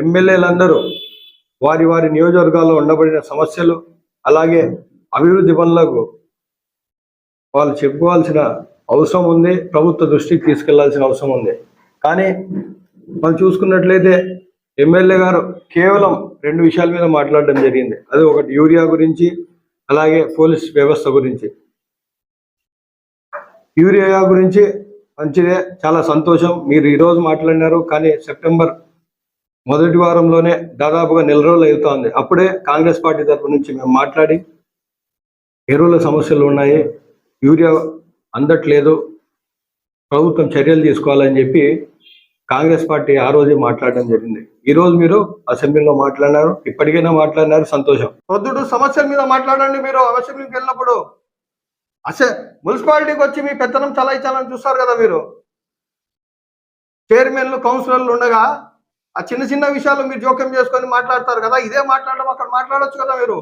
ఎమ్మెల్యేలందరూ వారి వారి నియోజకవర్గాల్లో ఉండబడిన సమస్యలు అలాగే అభివృద్ధి పనులకు వాళ్ళు చెప్పుకోవాల్సిన అవసరం ఉంది ప్రభుత్వ దృష్టికి తీసుకెళ్ళాల్సిన అవసరం ఉంది. కానీ మనం చూసుకున్నట్లయితే ఎమ్మెల్యే గారు కేవలం రెండు విషయాల మీద మాట్లాడడం జరిగింది. అది ఒకటి యూరియా గురించి అలాగే పోలీస్ వ్యవస్థ గురించి. యూరియా గురించి మంచిదే చాలా సంతోషం. మీరు ఈరోజు మాట్లాడినారు కానీ సెప్టెంబర్ మొదటి వారంలోనే దాదాపుగా నెల రోజులు అవుతోంది. అప్పుడే కాంగ్రెస్ పార్టీ తరఫు నుంచి మేము మాట్లాడి ఎరువుల సమస్యలు ఉన్నాయి యూరియా అందట్లేదు ప్రభుత్వం చర్యలు తీసుకోవాలని చెప్పి కాంగ్రెస్ పార్టీ ఆ రోజే మాట్లాడడం జరిగింది. ఈ రోజు మీరు అసెంబ్లీలో మాట్లాడినారు ఇప్పటికైనా మాట్లాడినారు సంతోషం. పొద్దుడు సమస్యల మీద మాట్లాడండి మీరు అసెంబ్లీకి వెళ్ళినప్పుడు. అసే మున్సిపాలిటీకి వచ్చి మీ పెత్తనం చలాయించాలని చూస్తారు కదా మీరు. చైర్మన్లు కౌన్సిలర్లు ఉండగా ఆ చిన్న చిన్న విషయాలు మీరు జోక్యం చేసుకొని మాట్లాడతారు కదా ఇదే మాట్లాడడం అక్కడ మాట్లాడొచ్చు కదా మీరు?